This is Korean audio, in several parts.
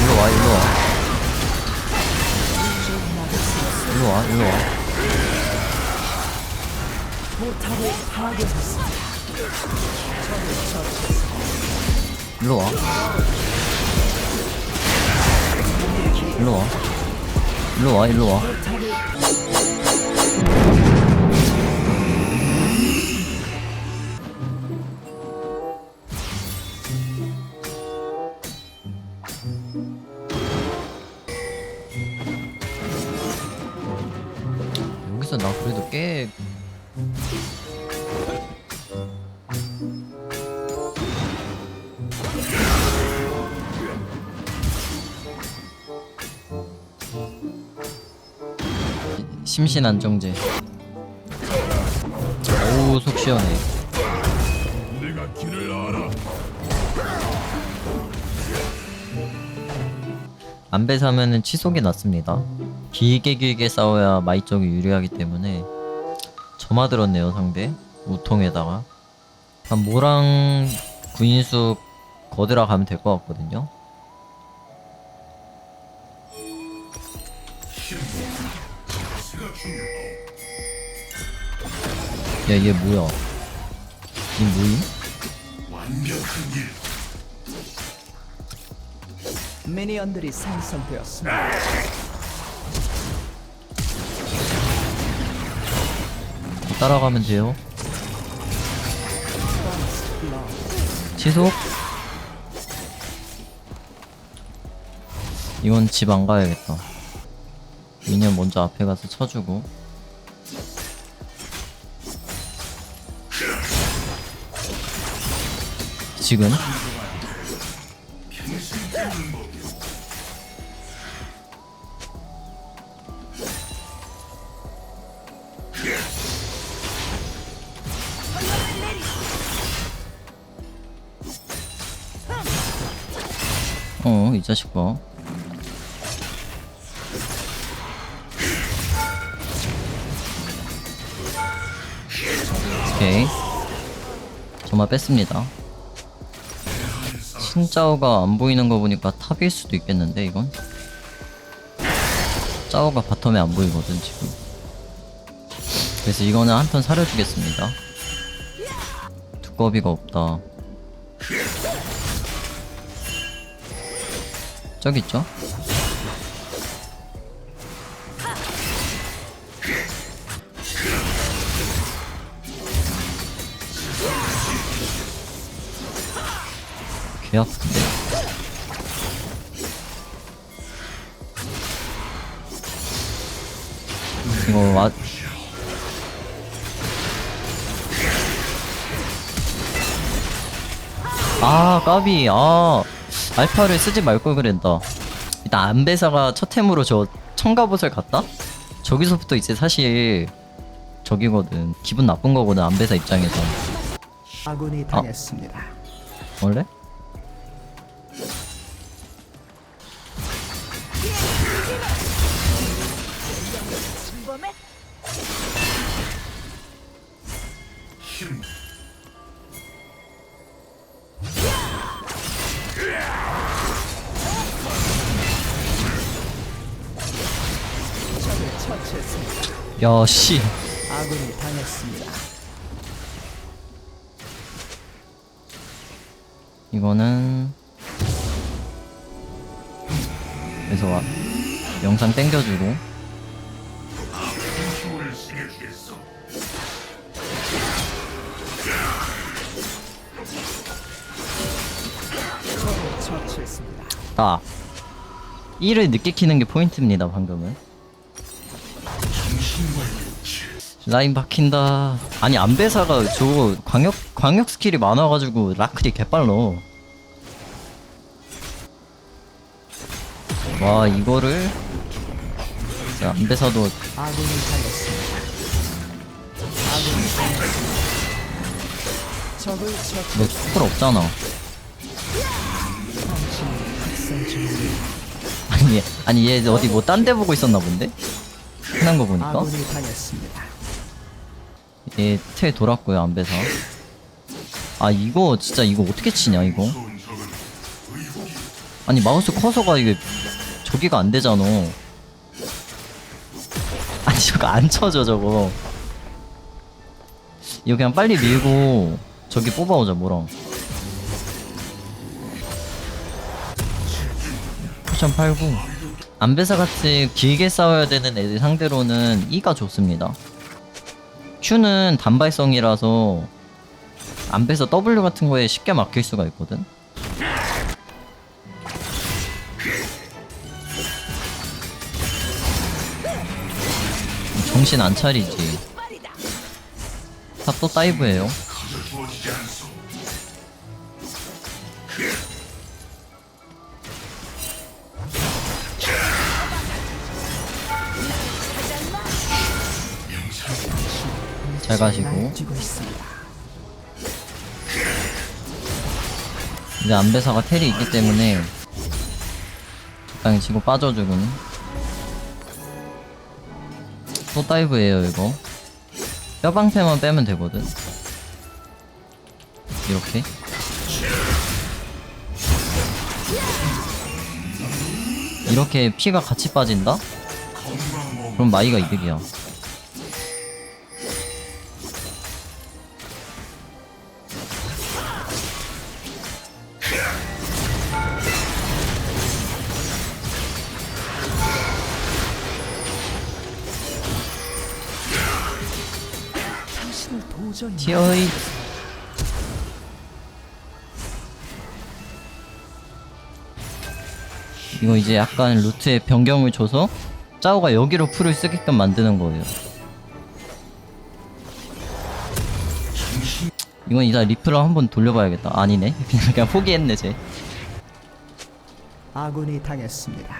일로 와 일로 와. 일로 와 일로 와. 일로 와. 일로 와. 일로 와 일로 와 심신 안정제. 오우 속 시원해. 내가 길을 알아. 안배 사면은 취속이 낫습니다. 길게 길게 싸워야 마이 쪽이 유리하기 때문에 점화 들었네요 상대 우통에다가 한 모랑 구인수 거들어 가면 될 것 같거든요 야 얘 뭐야 이 뭐임? 미니언들이 생성되었습니다. 따라가면 돼요. 취속? 이건 집 안 가야겠다. 미니언 먼저 앞에 가서 쳐주고. 지금 자식 봐 오케이. 저만 뺐습니다. 신짜오가 안 보이는 거 보니까 탑일 수도 있겠는데 이건? 짜오가 바텀에 안 보이거든 지금. 그래서 이거는 한 턴 사려주겠습니다. 두꺼비가 없다 저기 있죠? 개 아픈데. 이거 와. 아 까비. 아 알파를 쓰지 말걸 그랬다 일단 안배사가 첫 템으로 저 청가봇을 갔다? 저기서부터 이제 사실 저기거든 기분 나쁜 거거든 안배사 입장에서 아군이 당했습니다. 원래? 처치했습니다. 야씨 아군이 당했습니다. 이거는 그래서 와 영상 땡겨주고. 적을 처치했습니다. 딱 1을 늦게 키는 게 포인트입니다 방금은 라인 박힌다 아니 안배사가 저거 광역 광역 스킬이 많아가지고 라클이 개빨러 와 이거를 자, 안배사도. 너 스콜 없잖아. 아니 아니 얘 어디 뭐 딴 데 보고 있었나 본데 흔한 거 보니까. 아군이 당했습니다. 얘틀 돌았고요 안배사 아 이거 진짜 이거 어떻게 치냐 이거? 아니 마우스 커서가 이게 저기가 안 되잖아. 아니 저거 안 쳐져 저거. 이거 그냥 빨리 밀고 저기 뽑아오자 뭐랑 쿠션 팔고 안배사 같이 길게 싸워야 되는 애들 상대로는 E가 좋습니다. Q는 단발성이라서 안배사 W 같은 거에 쉽게 막힐 수가 있거든. 정신 안 차리지. 탑또 다이브예요 잘 가시고. 이제 안배사가 텔이 있기 때문에 적당히 치고 빠져주고는 또 다이브예요 이거. 뼈방패만 빼면 되거든. 이렇게. 이렇게 피가 같이 빠진다? 그럼 마이가 이득이야 티어의 이거 이제 약간 루트에 변경을 줘서 짜오가 여기로 풀을 쓰게끔 만드는 거예요. 이건 이따 리플을 한번 돌려봐야겠다. 아니네. 그냥, 그냥 포기했네 쟤. 아군이 당했습니다.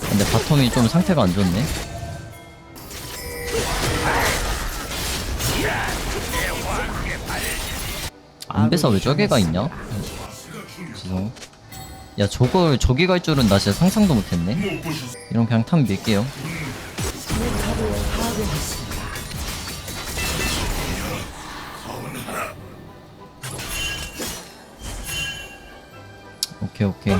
근데 바텀이 좀 상태가 안 좋네 안배사 왜 저기가 있냐? 지성 야 저걸 저기 갈 줄은 나 진짜 상상도 못했네. 이런 그냥 탑 밀게요. 오케이 오케이.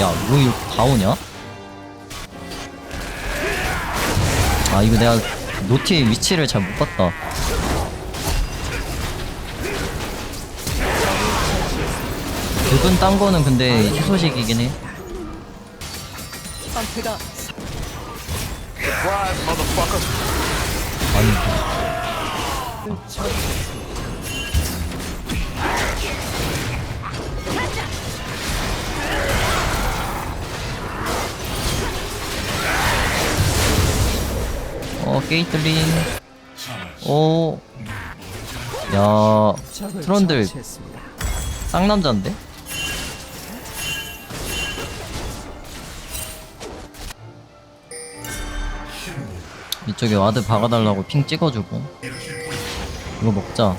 야, 뭐 이거 다 오냐? 아, 이거 내가 노티의 위치를 잘 못 봤다. 두분 딴 거는 근데 희소식이긴 해. 상태가 아니, 게이틀린. 오. 야, 트런들. 쌍남자인데? 이쪽에 와드 박아달라고 핑 찍어주고 이거 먹자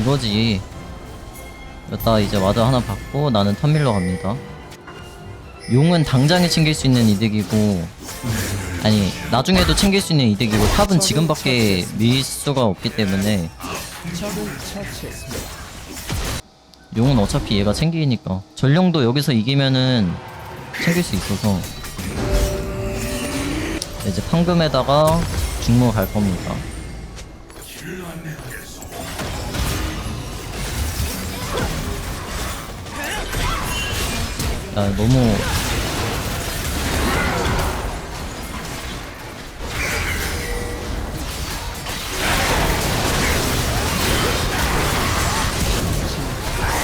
이거지. 여기다 이제 와드 하나 받고 나는 텀밀러 갑니다. 용은 당장에 챙길 수 있는 이득이고 아니 나중에도 챙길 수 있는 이득이고 탑은 지금밖에 밀 수가 없기 때문에. 용은 어차피 얘가 챙기니까. 전령도 여기서 이기면은 챙길 수 있어서. 이제 판금에다가 중무 갈 겁니다 야 너무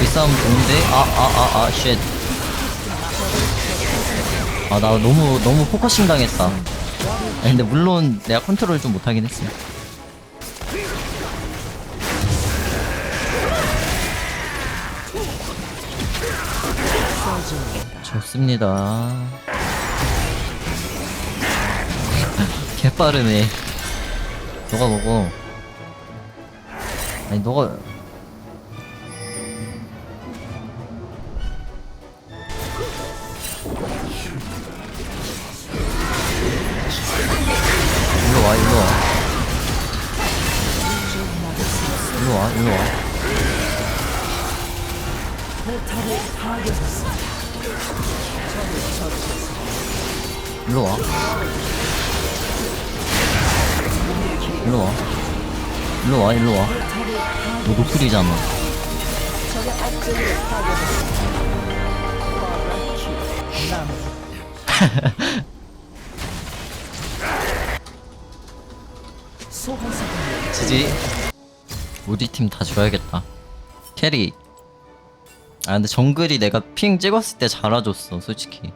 이 싸움 좋은데? 아 아 아 아 쉣. 아 나 너무 너무 포커싱 당했다. 아니, 근데 물론 내가 컨트롤 좀 못하긴 했어. 좋습니다. 개빠르네. 너가 먹어. 아니 너가 일로 와 일로 와 일로 와 일로 와 일로 와. 일로 와. 일로 와 일로 와 너 노플이잖아. 소환사 지지. 우리 팀 다 줘야겠다. 캐리 아 근데 정글이 내가 핑 찍었을 때 잘아줬어 솔직히